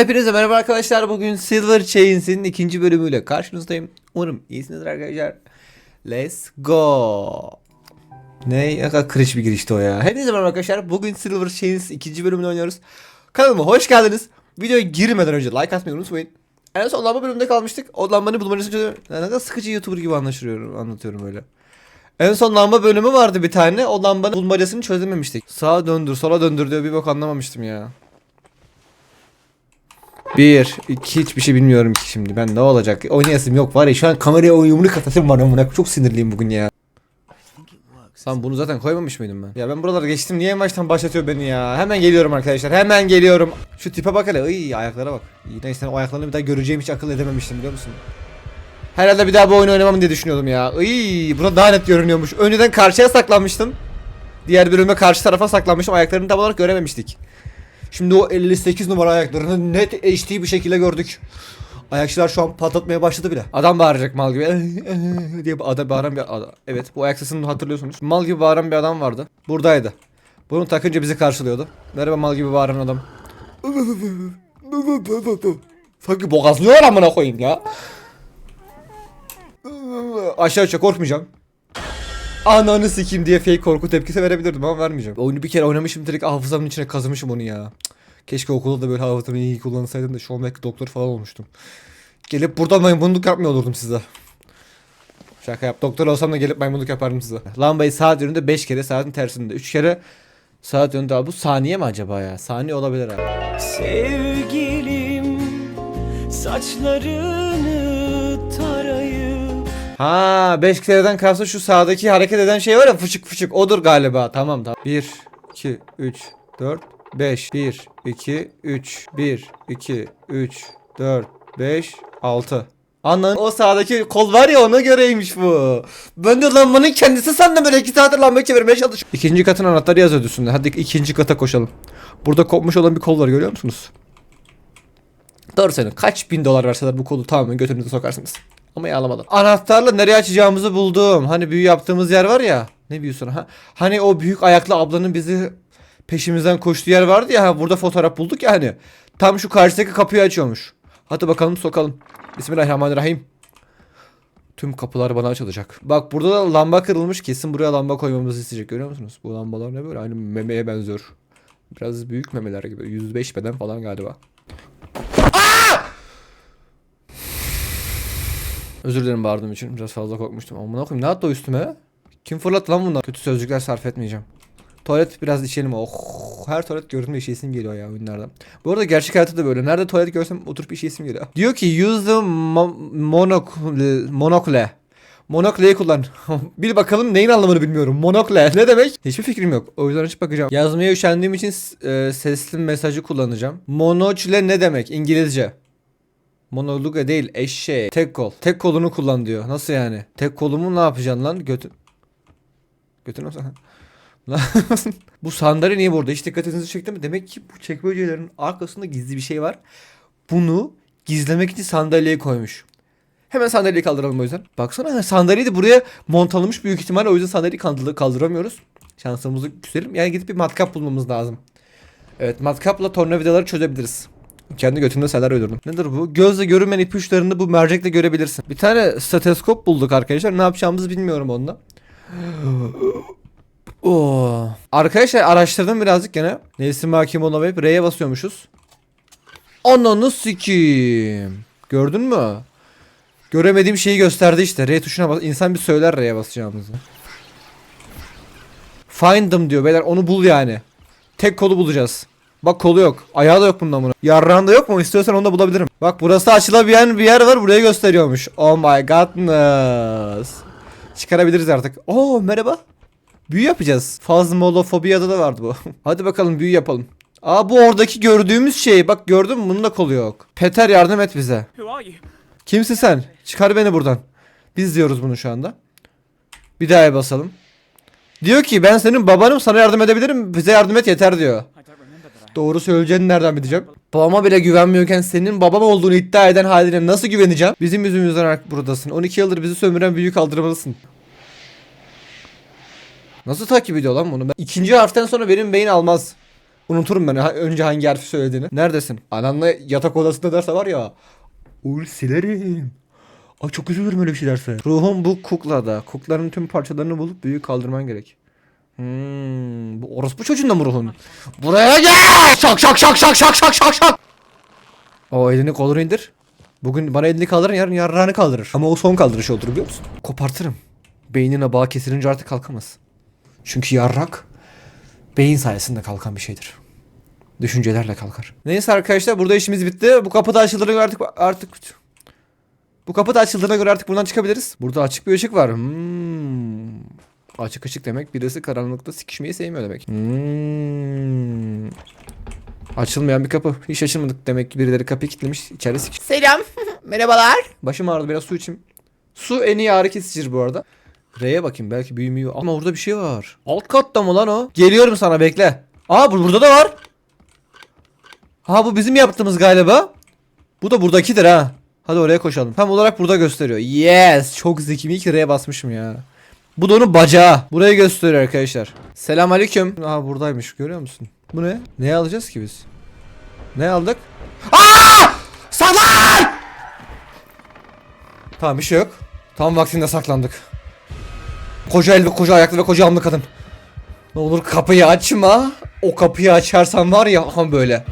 Hepinize merhaba arkadaşlar. Bugün Silver Chains'in ikinci bölümüyle karşınızdayım. Umarım iyisinizdir arkadaşlar. Let's go. Ne ne kadar cringe bir girişti o ya. Hepinize merhaba arkadaşlar. Bugün Silver Chains ikinci bölümünü oynuyoruz. Kanalıma hoş geldiniz. Videoya girmeden önce like atmayı unutmayın. En son lamba bölümünde kalmıştık. O lambanın bulmacasını çözüyorum. Ne kadar sıkıcı YouTuber gibi anlaşıyorum, anlatıyorum öyle. En son lamba bölümü vardı bir tane. O lambanın bulmacasını çözememiştik. Sağa döndür, sola döndür diyor. Bir bak anlamamıştım ya. Bir, iki hiçbir şey bilmiyorum ki şimdi. Ben ne olacak? Oynayasım yok var ya şu an kameraya o yumruk atasım var amına. Çok sinirliyim bugün ya. Sen bunu zaten koymamış mıydım ben? Ya ben buralara geçtim. Niye en baştan başlatıyor beni ya? Hemen geliyorum arkadaşlar. Hemen geliyorum. Şu tipe bak hele. Iy, ayaklara bak. İyi neyse o ayaklarını bir daha göreceğim hiç akıl edememiştim biliyor musun? Herhalde bir daha bu oyunu oynamam diye düşünüyordum ya. Iy, buna daha net görünüyormuş. Önceden karşıya saklanmıştım. Diğer bölüme karşı tarafa saklanmıştım. Ayaklarını tam olarak görememiştik. Şimdi o 58 numara ayaklarını net HD bir şekilde gördük. Ayakçılar şu an patlatmaya başladı bile. Adam bağıracak mal gibi diye adam bağıran bir adam. Evet bu ayak sesini hatırlıyorsunuz. Mal gibi bağıran bir adam vardı. Buradaydı. Bunu takınca bizi karşılıyordu. Merhaba mal gibi bağıran adam. Sanki boğazlıyor amına koyayım ya. Aşağı aşağı korkmayacağım. Ananı sikeyim diye fake korku tepkisi verebilirdim ama vermeyeceğim. Oyunu bir kere oynamışım direkt hafızamın içine kazımışım onu ya. Cık. Keşke okulda da böyle hafızamı iyi kullansaydım da şu an belki doktor falan olmuştum. Gelip buradan maymunluk yapmıyor olurdum size. Şaka yap. Doktor olsam da gelip maymunluk yapardım size. Lambayı saat yönünde 5 kere saatin tersinde 3 kere saat yönünde abi bu saniye mi acaba ya? Saniye olabilir abi. Sevgilim tarayıp Ha 5 kereden kalsa şu sağdaki hareket eden şey var ya fışık fışık odur galiba. Tamam tamam. 1 2 3 4 5 1 2 3 1 2 3 4 5 6 Anladın? O sağdaki kol var ya ona göreymiş bu. Ben de lambanın kendisi sandım böyle iki saattir lambayı çevirmeye çalışıyorum. İkinci katın anahtarı yazıyordu üstünde. Hadi ikinci kata koşalım. Burada kopmuş olan bir kol var görüyor musunuz? Doğru söylüyorsun. Kaç bin dolar verseler bu kolu tamamen götünüze sokarsınız. Ama yağlamadan. Anahtarla nereye açacağımızı buldum. Hani büyü yaptığımız yer var ya. Ne büyüsün ha? Hani o büyük ayaklı ablanın bizi peşimizden koştuğu yer vardı ya. Burada fotoğraf bulduk ya hani. Tam şu karşıdaki kapıyı açıyormuş. Hadi bakalım sokalım. Bismillahirrahmanirrahim. Tüm kapılar bana açılacak. Bak burada da lamba kırılmış. Kesin buraya lamba koymamızı isteyecek. Görüyor musunuz? Bu lambalar ne böyle? Aynı memeye benziyor. Biraz büyük memeler gibi. 105 beden falan galiba. Özür dilerim bağırdığım için. Biraz fazla korkmuştum. Amına koyayım ne attı o üstüme? Kim fırlattı lan bunlar? Kötü sözcükler sarf etmeyeceğim. Tuvalet biraz içelim. Oh, her tuvalet gördüğümde işeyesim geliyor ya oyunlardan. Bu arada gerçek hayatta da böyle. Nerede tuvalet görsem oturup işeyesim geliyor. Diyor ki use the mo- monokle. Monokle. Monokle'yi kullan. Bil bakalım neyin anlamını bilmiyorum. Monokle ne demek? Hiçbir fikrim yok. O yüzden açıp bakacağım. Yazmaya üşendiğim için e, sesli mesajı kullanacağım. Monokle ne demek? İngilizce. Monologa değil eşeğe. Tek kol. Tek kolunu kullan diyor. Nasıl yani? Tek kolumu ne yapacaksın lan? Götün. Götün bu sandalye niye burada? Hiç dikkatinizi çekti mi? Demek ki bu çekmecelerin arkasında gizli bir şey var. Bunu gizlemek için sandalyeye koymuş. Hemen sandalyeyi kaldıralım o yüzden. Baksana sandalyeyi de buraya montalamış büyük ihtimalle o yüzden sandalyeyi kaldır- kaldıramıyoruz. Şansımızı küselim. Yani gidip bir matkap bulmamız lazım. Evet matkapla tornavidaları çözebiliriz. Kendi götümde seller uydurdum. Nedir bu? Gözle görünmeyen ipuçlarını bu mercekle görebilirsin. Bir tane steteskop bulduk arkadaşlar. Ne yapacağımızı bilmiyorum onunla. Oo. Arkadaşlar araştırdım birazcık gene. Neyse hakim olamayıp R'ye basıyormuşuz. Ananı sikiyim. Gördün mü? Göremediğim şeyi gösterdi işte. R tuşuna bas. İnsan bir söyler R'ye basacağımızı. Find them diyor beyler onu bul yani. Tek kolu bulacağız. Bak kolu yok. Ayağı da yok bundan bunu. Yarrağında yok mu? İstiyorsan onu da bulabilirim. Bak burası açılabilen bir yer var. Buraya gösteriyormuş. Oh my godness. Çıkarabiliriz artık. Oo merhaba. Büyü yapacağız. Fazmolofobiyada da vardı bu. Hadi bakalım büyü yapalım. Aa bu oradaki gördüğümüz şey. Bak gördün mü? Bunun da kolu yok. Peter yardım et bize. Kimsin sen? Çıkar beni buradan. Biz diyoruz bunu şu anda. Bir daha basalım. Diyor ki ben senin babanım sana yardım edebilirim. Bize yardım et yeter diyor. Doğru söyleyeceğini nereden bileceğim? Babama bile güvenmiyorken senin babam olduğunu iddia eden haline nasıl güveneceğim? Bizim yüzümüzden artık buradasın. 12 yıldır bizi sömüren büyük kaldırmalısın. Nasıl takip ediyor lan bunu? Ben... İkinci harften sonra benim beyin almaz. Unuturum ben ha- önce hangi harfi söylediğini. Neredesin? Ananla yatak odasında derse var ya. Ul silerim. Ay çok üzülürüm öyle bir şey derse. Ruhum bu kuklada. Kukların tüm parçalarını bulup büyük kaldırman gerek. Hmm, bu orospu çocuğunda mı ruhun? Buraya gel! Şak şak şak şak şak şak şak şak! O elini kolunu indir. Bugün bana elini kaldırın yarın yarrağını kaldırır. Ama o son kaldırış olur biliyor musun? Kopartırım. Beynine bağ kesilince artık kalkamaz. Çünkü yarrak beyin sayesinde kalkan bir şeydir. Düşüncelerle kalkar. Neyse arkadaşlar burada işimiz bitti. Bu kapı da açıldığına göre artık artık bu kapı da açıldığına göre artık buradan çıkabiliriz. Burada açık bir ışık var. Hmm. Açık ışık demek birisi karanlıkta sikişmeyi sevmiyor demek. Hmm. Açılmayan bir kapı. Hiç açılmadık demek ki birileri kapıyı kilitlemiş. İçeride sikiş. Selam. Merhabalar. Başım ağrıdı biraz su içeyim. Su en iyi ağrı kesicidir bu arada. R'ye bakayım belki büyümüyor. Ama orada bir şey var. Alt katta mı lan o? Geliyorum sana bekle. Aa bu burada da var. Ha bu bizim yaptığımız galiba. Bu da buradakidir ha. Hadi oraya koşalım. Tam olarak burada gösteriyor. Yes. Çok zekiyim. İyi ki R'ye basmışım ya. Bu da onun bacağı. Burayı gösteriyor arkadaşlar. Selam aleyküm. Aa buradaymış görüyor musun? Bu ne? Ne alacağız ki biz? Ne aldık? Aa! Saklan! Tamam bir şey yok. Tam vaktinde saklandık. Koca el ve koca ayaklı ve koca alnı kadın. Ne olur kapıyı açma. O kapıyı açarsan var ya aha böyle.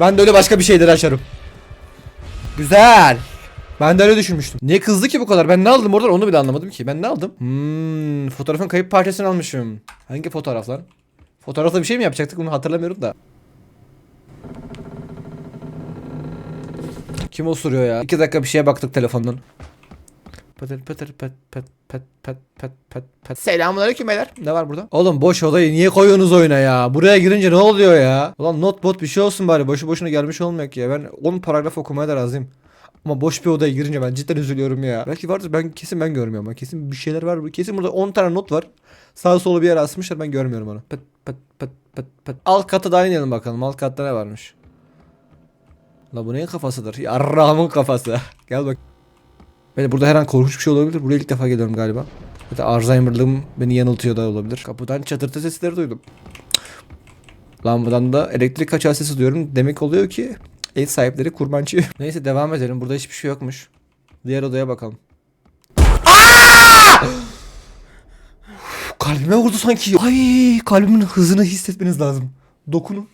Ben de öyle başka bir şeyler açarım. Güzel. Ben de öyle düşünmüştüm. Niye kızdı ki bu kadar? Ben ne aldım oradan onu bile anlamadım ki. Ben ne aldım? Hmm, fotoğrafın kayıp parçasını almışım. Hangi fotoğraf lan? Fotoğrafla bir şey mi yapacaktık bunu hatırlamıyorum da. Kim osuruyor ya? İki dakika bir şeye baktık telefondan. Pıtır pıtır pıt pıt pıt pıt pıt pıt pıt. Selamünaleyküm beyler. Ne var burada? Oğlum boş odayı niye koyuyorsunuz oyuna ya? Buraya girince ne oluyor ya? Ulan not bot bir şey olsun bari. Boşu boşuna gelmiş olmayak ya. Ben 10 paragraf okumaya da razıyım. Ama boş bir odaya girince ben cidden üzülüyorum ya. Belki vardır ben kesin ben görmüyorum ama kesin bir şeyler var. Kesin burada 10 tane not var. Sağ solu bir yere asmışlar ben görmüyorum onu. Pıt pıt pıt pıt pıt. Alt katı da inelim bakalım. Alt katta ne varmış? La bu neyin kafasıdır? Yarrağımın kafası. Gel bak. Ben burada her an korkunç bir şey olabilir. Buraya ilk defa geliyorum galiba. Da Alzheimer'lığım beni yanıltıyor da olabilir. Kapıdan çatırtı sesleri duydum. Lambadan da elektrik kaçağı sesi duyuyorum. Demek oluyor ki ev sahipleri kurbancı. Neyse devam edelim. Burada hiçbir şey yokmuş. Diğer odaya bakalım. Kalbime vurdu sanki. Ay kalbimin hızını hissetmeniz lazım. Dokunun.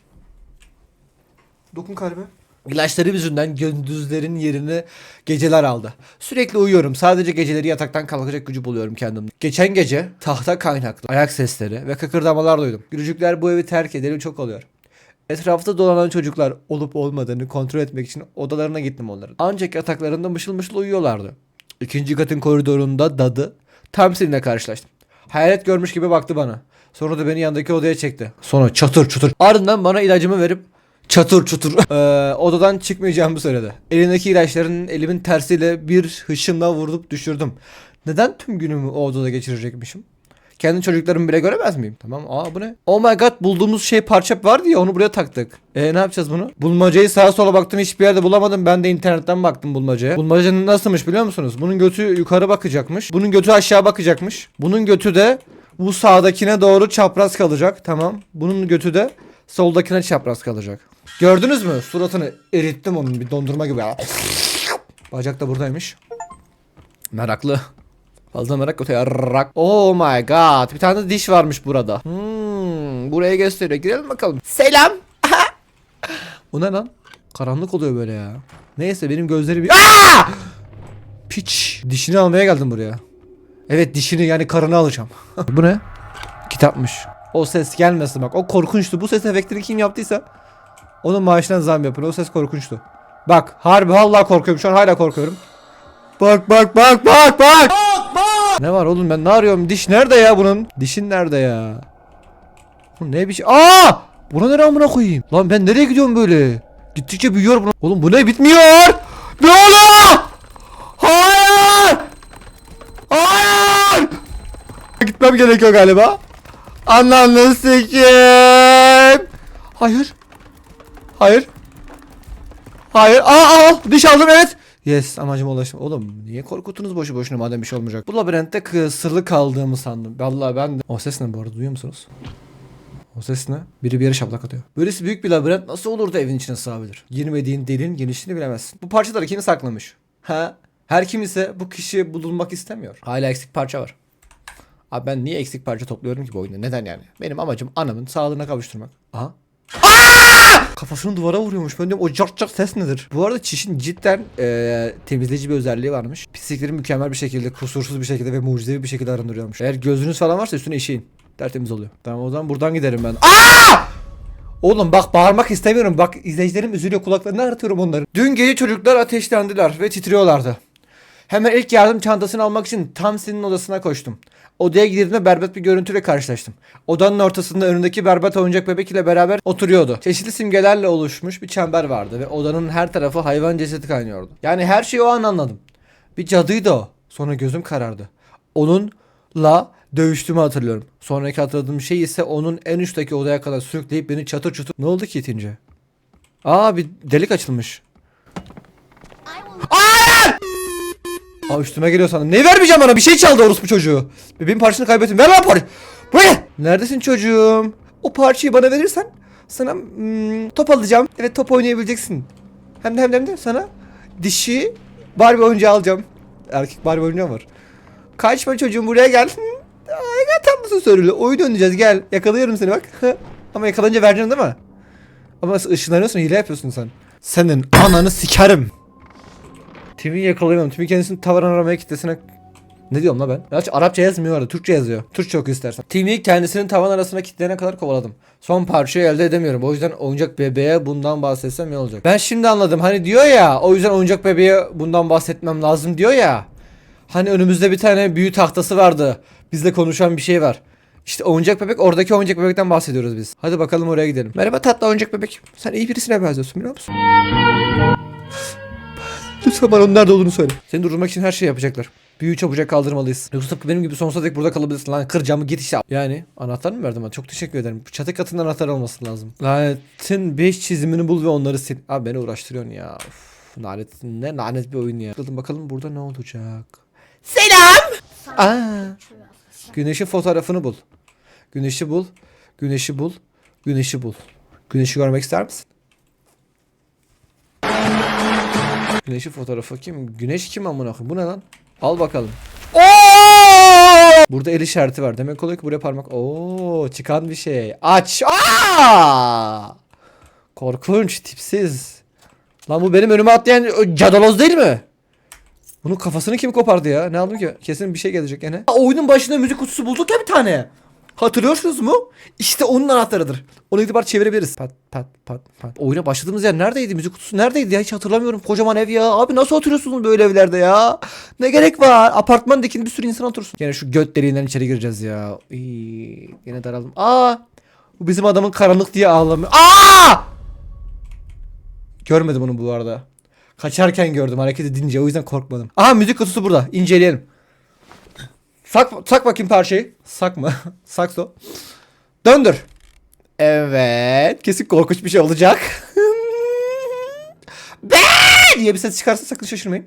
Dokun kalbe. İlaçları yüzünden gündüzlerin yerini geceler aldı. Sürekli uyuyorum. Sadece geceleri yataktan kalkacak gücü buluyorum kendimde. Geçen gece tahta kaynaklı ayak sesleri ve kıkırdamalar duydum. Gülücükler bu evi terk edeli çok oluyor. Etrafta dolanan çocuklar olup olmadığını kontrol etmek için odalarına gittim onların. Ancak yataklarında mışıl mışıl uyuyorlardı. İkinci katın koridorunda dadı tam seninle karşılaştım. Hayalet görmüş gibi baktı bana. Sonra da beni yandaki odaya çekti. Sonra çatır çutur. Ardından bana ilacımı verip çatır çutur eee, odadan çıkmayacağımı söyledi. Elindeki ilaçların elimin tersiyle bir hışımla vurup düşürdüm. Neden tüm günümü o odada geçirecekmişim? Kendi çocuklarımı bile göremez miyim? Tamam. Aa bu ne? Oh my god bulduğumuz şey parça vardı ya onu buraya taktık. E ne yapacağız bunu? Bulmacayı sağa sola baktım hiçbir yerde bulamadım. Ben de internetten baktım bulmacaya. Bulmacanın nasılmış biliyor musunuz? Bunun götü yukarı bakacakmış. Bunun götü aşağı bakacakmış. Bunun götü de bu sağdakine doğru çapraz kalacak. Tamam. Bunun götü de soldakine çapraz kalacak. Gördünüz mü? Suratını erittim onun bir dondurma gibi. Bacak da buradaymış. Meraklı. Öte yarrak. Oh my god. Bir tane de diş varmış burada. Hmm, buraya gösteriyor. Girelim bakalım. Selam. o ne lan? Karanlık oluyor böyle ya. Neyse benim gözlerim... Aa! Piç. Dişini almaya geldim buraya. Evet dişini yani karını alacağım. Bu ne? Kitapmış. O ses gelmesin bak. O korkunçtu. Bu ses efektini kim yaptıysa onun maaşından zam yapın. O ses korkunçtu. Bak harbi vallahi korkuyorum. Şu an hala korkuyorum. Bak bak bak bak bak. Ne var oğlum ben ne arıyorum? Diş nerede ya bunun? Dişin nerede ya? Bu ne bir şey? Aa! Buna nereye amına koyayım? Lan ben nereye gidiyorum böyle? Gittikçe büyüyor bunu. Oğlum bu ne bitmiyor? Ne oluyor? Hayır! Hayır! Gitmem gerekiyor galiba. Ananı sikeyim. Hayır. Hayır. Hayır. Aa, aa diş aldım evet. Yes amacıma ulaştım. Oğlum niye korkutunuz boşu boşuna madem bir şey olmayacak. Bu labirentte kısırlı kaldığımı sandım. Vallahi ben de. O ses ne bu arada duyuyor musunuz? O ses ne? Biri bir yere şaplak atıyor. Böylesi büyük bir labirent nasıl olur da evin içine sığabilir? Girmediğin deliğin genişliğini bilemezsin. Bu parçaları kim saklamış? Ha? Her kim ise bu kişi bulunmak istemiyor. Hala eksik parça var. Abi ben niye eksik parça topluyorum ki bu oyunda? Neden yani? Benim amacım anamın sağlığına kavuşturmak. Aha. Kafasını duvara vuruyormuş. Ben diyorum o cart cart ses nedir? Bu arada çişin cidden eee, temizleyici bir özelliği varmış. Pislikleri mükemmel bir şekilde, kusursuz bir şekilde ve mucizevi bir şekilde arındırıyormuş. Eğer gözünüz falan varsa üstüne işeyin. Tertemiz oluyor. Tamam o zaman buradan giderim ben. Aa! Oğlum bak bağırmak istemiyorum. Bak izleyicilerim üzülüyor kulaklarını ağrıtıyorum onları. Dün gece çocuklar ateşlendiler ve titriyorlardı. Hemen ilk yardım çantasını almak için tam senin odasına koştum. Odaya girdiğimde berbat bir görüntüyle karşılaştım. Odanın ortasında önündeki berbat oyuncak bebek ile beraber oturuyordu. Çeşitli simgelerle oluşmuş bir çember vardı ve odanın her tarafı hayvan cesedi kaynıyordu. Yani her şeyi o an anladım. Bir cadıydı o. Sonra gözüm karardı. Onunla dövüştüğümü hatırlıyorum. Sonraki hatırladığım şey ise onun en üstteki odaya kadar sürükleyip beni çatır çutur... Ne oldu ki itince? Aa bir delik açılmış. Aa üstüme geliyor sandım. Ne vermeyeceğim bana? Bir şey çaldı orospu çocuğu. Bebeğin parçasını kaybettim. Ver lan parça. Bu ne? Neredesin çocuğum? O parçayı bana verirsen sana hmm, top alacağım. Evet top oynayabileceksin. Hem de hem de, hem de sana dişi Barbie oyuncağı alacağım. Erkek Barbie oyuncağı var. Kaçma çocuğum buraya gel. Ay ne tatlısın söylüyor. Oyun oynayacağız gel. Yakalıyorum seni bak. Ama yakalanınca vereceksin değil mi? Ama ışınlanıyorsun hile yapıyorsun sen. Senin ananı sikerim. Tim'i yakalayamam. Tim'i kendisini tavan aramaya kitlesine... Ne diyorum la ben? Gerçi Arapça yazmıyor orada. Türkçe yazıyor. Türkçe oku istersen. Tim'i kendisinin tavan arasına kitleyene kadar kovaladım. Son parçayı elde edemiyorum. O yüzden oyuncak bebeğe bundan bahsetsem iyi olacak. Ben şimdi anladım. Hani diyor ya o yüzden oyuncak bebeğe bundan bahsetmem lazım diyor ya. Hani önümüzde bir tane büyü tahtası vardı. Bizle konuşan bir şey var. İşte oyuncak bebek oradaki oyuncak bebekten bahsediyoruz biz. Hadi bakalım oraya gidelim. Merhaba tatlı oyuncak bebek. Sen iyi birisine benziyorsun biliyor musun? Lütfen bana onun nerede olduğunu söyle. Seni durdurmak için her şeyi yapacaklar. Büyüyü çabucak kaldırmalıyız. Yoksa tıpkı benim gibi sonsuza dek burada kalabilirsin. Lan kır camı git işte. Yani anahtar mı verdin bana? Çok teşekkür ederim. Çatı katında anahtar olması lazım. Lanetin 5 çizimini bul ve onları sil. Abi beni uğraştırıyorsun ya. Uf, lanet ne lanet bir oyun ya. Bakalım bakalım burada ne olacak. Selam. Aa. Güneşin fotoğrafını bul. Güneşi bul. Güneşi bul. Güneşi bul. Güneşi görmek ister misin? Güneşin fotoğrafı kim? Güneş kim amına koyayım? Bu ne lan? Al bakalım. Oo! Burada el işareti var. Demek oluyor ki buraya parmak. Oo, çıkan bir şey. Aç. Aa! Korkunç, tipsiz. Lan bu benim önüme atlayan cadaloz değil mi? Bunun kafasını kim kopardı ya? Ne aldım ki? Kesin bir şey gelecek gene. Oyunun başında müzik kutusu bulduk ya bir tane. Hatırlıyorsunuz mu? İşte onun anahtarıdır. Onu itibar çevirebiliriz. Pat pat pat pat. Oyuna başladığımız yer neredeydi? Müzik kutusu neredeydi ya? Hiç hatırlamıyorum. Kocaman ev ya. Abi nasıl oturuyorsunuz böyle evlerde ya? Ne gerek var? Apartman dikin bir sürü insan otursun. Yine şu göt deliğinden içeri gireceğiz ya. İyi. Yine daraldım. Aa! Bu bizim adamın karanlık diye ağlamıyor. Aa! Görmedim onu bu arada. Kaçarken gördüm hareket edince o yüzden korkmadım. Aha müzik kutusu burada. İnceleyelim. Sak, sak bakayım parçayı. Sak mı? Sakso. Döndür. Evet. Kesin korkunç bir şey olacak. Be diye bir ses çıkarsa sakın şaşırmayın.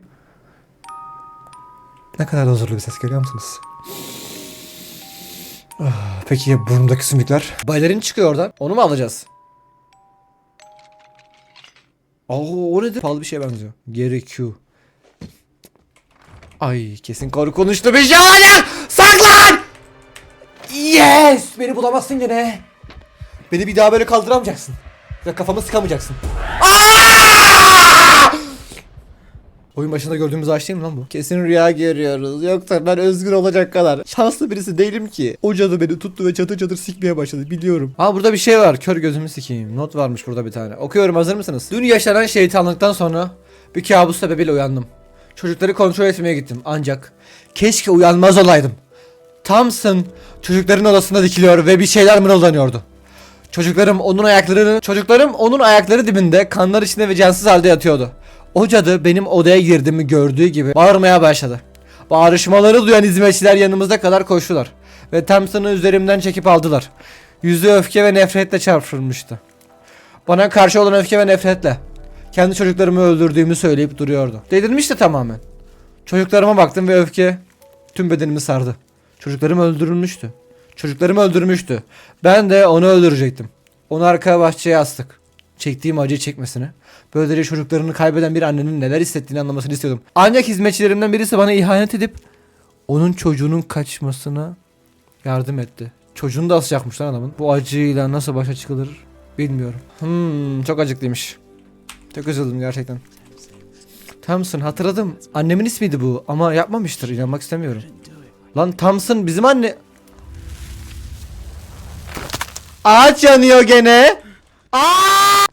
Ne kadar da huzurlu bir ses görüyor musunuz? Ah, Peki ya burnumdaki sümükler? Balerin çıkıyor oradan. Onu mu alacağız? Oo o nedir? Pahalı bir şeye benziyor. Geri Q. Ay kesin karı konuştu bir şey olacak. Saklan! Yes! Beni bulamazsın gene. Beni bir daha böyle kaldıramayacaksın. Ve kafamı sıkamayacaksın. Aa! Oyun başında gördüğümüz ağaç değil mi lan bu? Kesin rüya görüyoruz. Yoksa ben özgür olacak kadar şanslı birisi değilim ki. O cadı beni tuttu ve çatır çatır sikmeye başladı biliyorum. Ha burada bir şey var. Kör gözümü sikeyim. Not varmış burada bir tane. Okuyorum hazır mısınız? Dün yaşanan şeytanlıktan sonra bir kabus sebebiyle uyandım. Çocukları kontrol etmeye gittim ancak keşke uyanmaz olaydım. Thompson çocukların odasında dikiliyor ve bir şeyler mırıldanıyordu. Çocuklarım onun ayaklarını çocuklarım onun ayakları dibinde kanlar içinde ve cansız halde yatıyordu. O cadı benim odaya girdiğimi gördüğü gibi bağırmaya başladı. Bağırışmaları duyan hizmetçiler yanımıza kadar koştular ve Thompson'ı üzerimden çekip aldılar. Yüzü öfke ve nefretle çarpılmıştı. Bana karşı olan öfke ve nefretle kendi çocuklarımı öldürdüğümü söyleyip duruyordu. Delirmişti tamamen. Çocuklarıma baktım ve öfke tüm bedenimi sardı. Çocuklarım öldürülmüştü. Çocuklarımı öldürmüştü. Ben de onu öldürecektim. Onu arka bahçeye astık. Çektiğim acıyı çekmesini. Böylece çocuklarını kaybeden bir annenin neler hissettiğini anlamasını istiyordum. Ancak hizmetçilerimden birisi bana ihanet edip onun çocuğunun kaçmasına yardım etti. Çocuğunu da asacakmış lan adamın. Bu acıyla nasıl başa çıkılır bilmiyorum. Hmm, çok acıklıymış. Çok üzüldüm gerçekten. Thompson hatırladım. Annemin ismiydi bu ama yapmamıştır. İnanmak istemiyorum. Lan Thompson bizim anne... Ağaç yanıyor gene. Aa!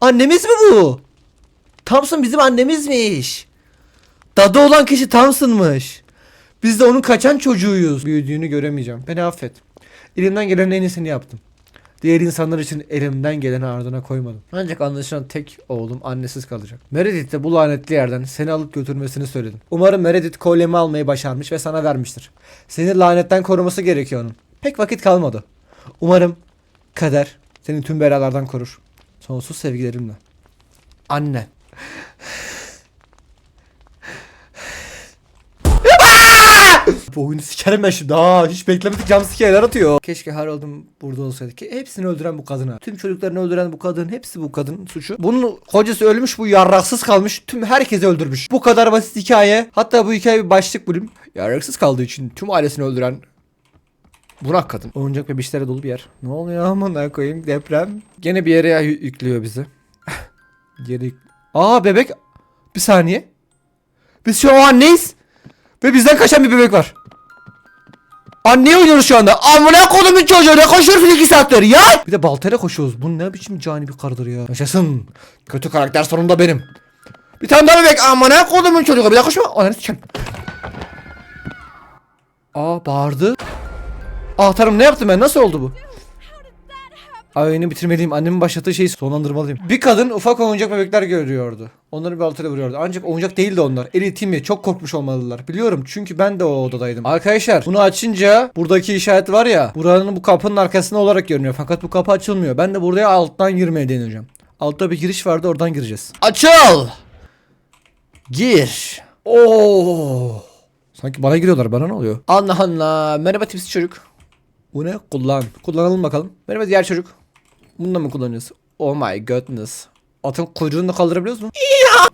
Annemiz mi bu? Thompson bizim annemizmiş. Dadı olan kişi Thompson'mış. Biz de onun kaçan çocuğuyuz. Büyüdüğünü göremeyeceğim. Beni affet. Elimden gelenin en iyisini yaptım. Diğer insanlar için elimden geleni ardına koymadım. Ancak anlaşılan tek oğlum annesiz kalacak. Meredith de bu lanetli yerden seni alıp götürmesini söyledim. Umarım Meredith kolyemi almayı başarmış ve sana vermiştir. Seni lanetten koruması gerekiyor onun. Pek vakit kalmadı. Umarım kader seni tüm belalardan korur. Sonsuz sevgilerimle. Anne. Bu oyunu sikerim ben şimdi. Aa, hiç beklemedik sikerler atıyor. Keşke Harold'um burada olsaydı. Ki hepsini öldüren bu kadına. Tüm çocuklarını öldüren bu kadın. Hepsi bu kadın suçu. Bunun kocası ölmüş bu yarraksız kalmış. Tüm herkesi öldürmüş. Bu kadar basit hikaye. Hatta bu hikaye bir başlık bölüm. Yarraksız kaldığı için tüm ailesini öldüren Burak kadın. Oyuncak bebişlere dolu bir yer. Ne oluyor aman koyayım deprem. Gene bir yere yü- yüklüyor bizi. Geri Aa bebek. Bir saniye. Biz şu an anneyiz. Ve bizden kaçan bir bebek var. Anneye oynuyoruz şu anda. Amına kodumun çocuğu ne koşuyorsun iki saattir ya? Bir de baltayla koşuyoruz. Bu ne biçim cani bir karıdır ya. Yaşasın. Kötü karakter sonunda benim. Bir tane daha bebek. Amına kodumun çocuğu. Bir daha koşma. Ananı sikeyim. Aa bağırdı. Ah tanrım ne yaptım ben? Nasıl oldu bu? Ay oyunu bitirmeliyim. Annemin başlattığı şeyi sonlandırmalıyım. Bir kadın ufak oyuncak bebekler görüyordu. Onları bir baltayla vuruyordu. Ancak oyuncak değildi onlar. Eli Timmy çok korkmuş olmalılar. Biliyorum çünkü ben de o odadaydım. Arkadaşlar bunu açınca buradaki işaret var ya. Buranın bu kapının arkasında olarak görünüyor. Fakat bu kapı açılmıyor. Ben de buraya alttan girmeye deneyeceğim. Altta bir giriş vardı oradan gireceğiz. Açıl! Gir. Oo. Sanki bana giriyorlar. Bana ne oluyor? Allah Allah. Merhaba tipsi çocuk. Bu ne? Kullan. Kullanalım bakalım. Merhaba diğer çocuk. Bunu da mı kullanıyoruz? Oh my goodness. Atın kuyruğunu kaldırabiliyoruz mu?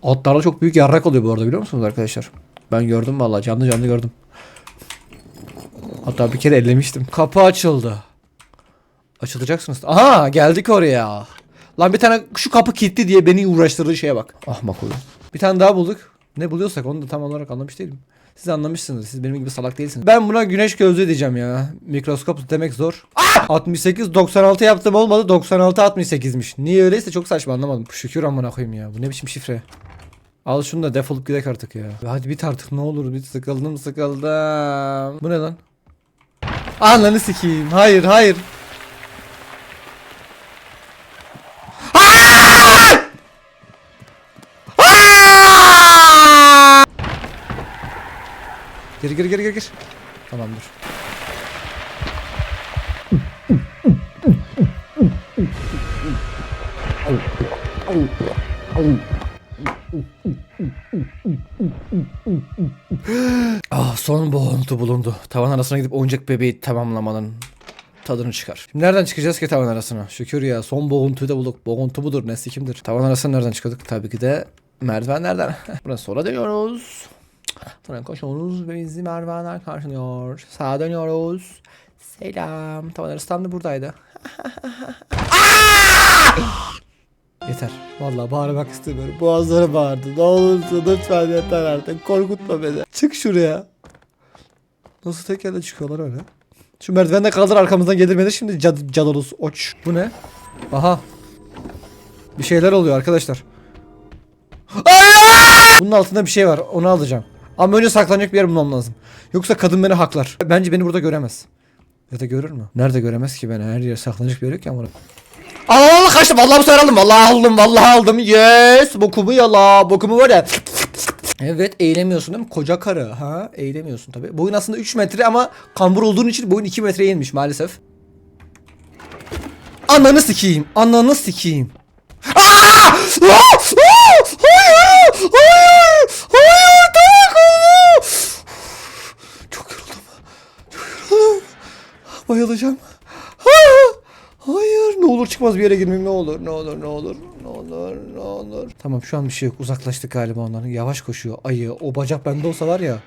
Atlarda çok büyük yarrak oluyor bu arada biliyor musunuz arkadaşlar? Ben gördüm vallahi canlı canlı gördüm. Hatta bir kere ellemiştim. Kapı açıldı. Açılacaksınız. Aha geldik oraya. Lan bir tane şu kapı kilitli diye beni uğraştırdığı şeye bak. Ahmak oyun. Bir tane daha bulduk. Ne buluyorsak onu da tam olarak anlamış değilim. Siz anlamışsınız. Siz benim gibi salak değilsiniz. Ben buna güneş gözlüğü diyeceğim ya. Mikroskop demek zor. 68 96 yaptım olmadı. 96 68'miş. Niye öyleyse çok saçma anlamadım. Şükür amına koyayım ya. Bu ne biçim şifre? Al şunu da defolup gidek artık ya. Hadi bit artık ne olur bit sıkıldım sıkıldım. Bu ne lan? Ananı sikeyim. Hayır hayır. Gir gir gir gir gir. Tamamdır. ah son boğuntu bulundu. Tavan arasına gidip oyuncak bebeği tamamlamanın tadını çıkar. Şimdi nereden çıkacağız ki tavan arasına? Şükür ya son boğuntuyu da bulduk. Boğuntu budur nesli kimdir? Tavan arasına nereden çıkıyorduk? Tabii ki de merdivenlerden. Buradan sola dönüyoruz. Sonra koşuyoruz ve bizi merdivenler karşılıyor. Sağa dönüyoruz. Selam. Tavan arası tam da buradaydı. Yeter. Vallahi bağırmak istemiyorum. Boğazları bağırdı. Ne olursun lütfen yeter artık. Korkutma beni. Çık şuraya. Nasıl tekerle çıkıyorlar öyle? Şu merdivende kaldır arkamızdan gelir beni şimdi cad cadolus oç. Bu ne? Aha. Bir şeyler oluyor arkadaşlar. Bunun altında bir şey var. Onu alacağım. Ama önce saklanacak bir yer bulmam lazım. Yoksa kadın beni haklar. Bence beni burada göremez. Ya da görür mü? Nerede göremez ki beni? Her yer saklanacak bir yer yok ya. amına. Al al al kaçtım. Vallahi bu sefer aldım. Vallahi aldım. Vallahi aldım. Yes. Bokumu yala. Bokumu var ya. Evet eğilemiyorsun değil mi? Koca karı. Ha eğilemiyorsun tabii. Boyun aslında 3 metre ama kambur olduğun için boyun 2 metreye inmiş maalesef. Ananı sikeyim. Ananı sikeyim. Aa! Aa! Aa! Hayır! Hayır! Hayır! Tak onu! Çok yoruldum. Çok yoruldum. Bayılacağım. bir yere girmeyeyim ne olur ne olur ne olur ne olur ne olur. Tamam şu an bir şey yok uzaklaştık galiba onların. Yavaş koşuyor ayı o bacak bende olsa var ya.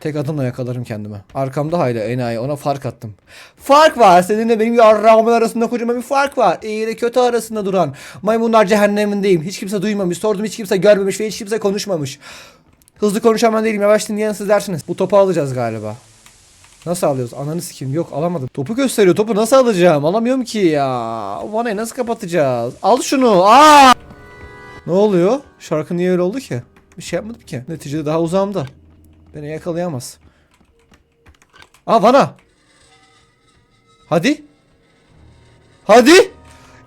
Tek adımla yakalarım kendime. Arkamda hala enayi ona fark attım. Fark var seninle benim yarrağımın arasında kocaman bir fark var. İyi ile kötü arasında duran. Maymunlar cehennemindeyim. Hiç kimse duymamış. Sordum hiç kimse görmemiş ve hiç kimse konuşmamış. Hızlı konuşan ben değilim. Yavaş dinleyen siz dersiniz. Bu topu alacağız galiba. Nasıl alıyoruz? Ananı sikeyim. Yok alamadım. Topu gösteriyor. Topu nasıl alacağım? Alamıyorum ki ya. Vanayı nasıl kapatacağız? Al şunu. Aa! Ne oluyor? Şarkı niye öyle oldu ki? Bir şey yapmadım ki. Neticede daha uzağımda. Beni yakalayamaz. Aa Vana. Hadi. Hadi.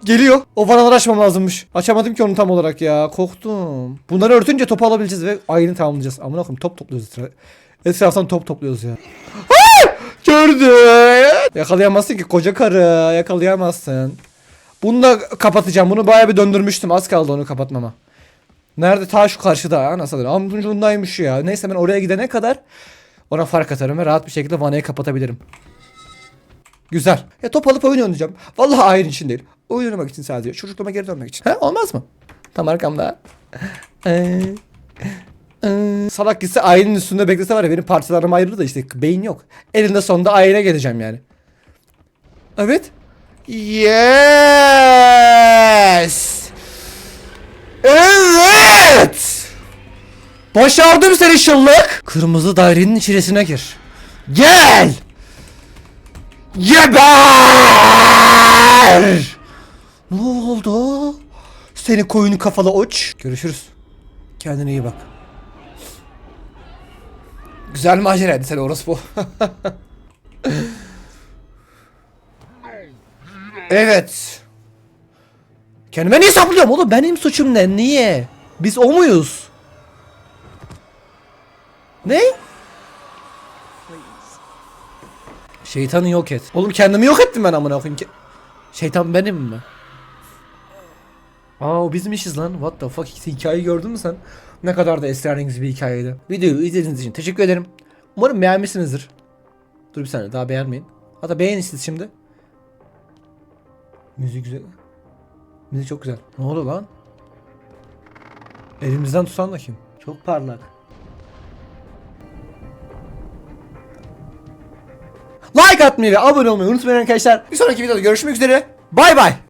Geliyor. O vanaları açmam lazımmış. Açamadım ki onu tam olarak ya. Korktum. Bunları örtünce topu alabileceğiz ve ayını tamamlayacağız. Amına koyayım top topluyoruz etra- Etraftan top topluyoruz ya. Gördü. Yakalayamazsın ki koca karı. Yakalayamazsın. Bunu da kapatacağım. Bunu bayağı bir döndürmüştüm. Az kaldı onu kapatmama. Nerede? Ta şu karşıda. Alır? Ambucundaymış ya. Neyse ben oraya gidene kadar ona fark atarım ve rahat bir şekilde vanayı kapatabilirim. Güzel. Ya top alıp oyun oynayacağım. Vallahi ayrı için değil. Oyun oynamak için sadece. Çocukluğuma geri dönmek için. Ha, olmaz mı? Tam arkamda. Ee. Salak gitse ayının üstünde beklese var ya benim parçalarım ayrılır da işte beyin yok. Elinde sonunda ayına geleceğim yani. Evet. Yes. Evet. Başardım seni şıllık. Kırmızı dairenin içerisine gir. Gel. Geber. Ne oldu? Seni koyun kafalı uç. Görüşürüz. Kendine iyi bak. Güzel maceraydı sen orospu. evet. Kendime niye saplıyorum oğlum? Benim suçum ne? Niye? Biz o muyuz? Ne? Şeytanı yok et. Oğlum kendimi yok ettim ben amına koyayım. Şeytan benim mi? Aa o bizim işiz lan. What the fuck? Hikayeyi gördün mü sen? Ne kadar da esrarengiz bir hikayeydi. Videoyu izlediğiniz için teşekkür ederim. Umarım beğenmişsinizdir. Dur bir saniye daha beğenmeyin. Hatta beğenin siz şimdi. Müzik güzel. Müzik çok güzel. Ne oldu lan? Elimizden tutan da kim? Çok parlak. Like atmayı ve abone olmayı unutmayın arkadaşlar. Bir sonraki videoda görüşmek üzere. Bay bay.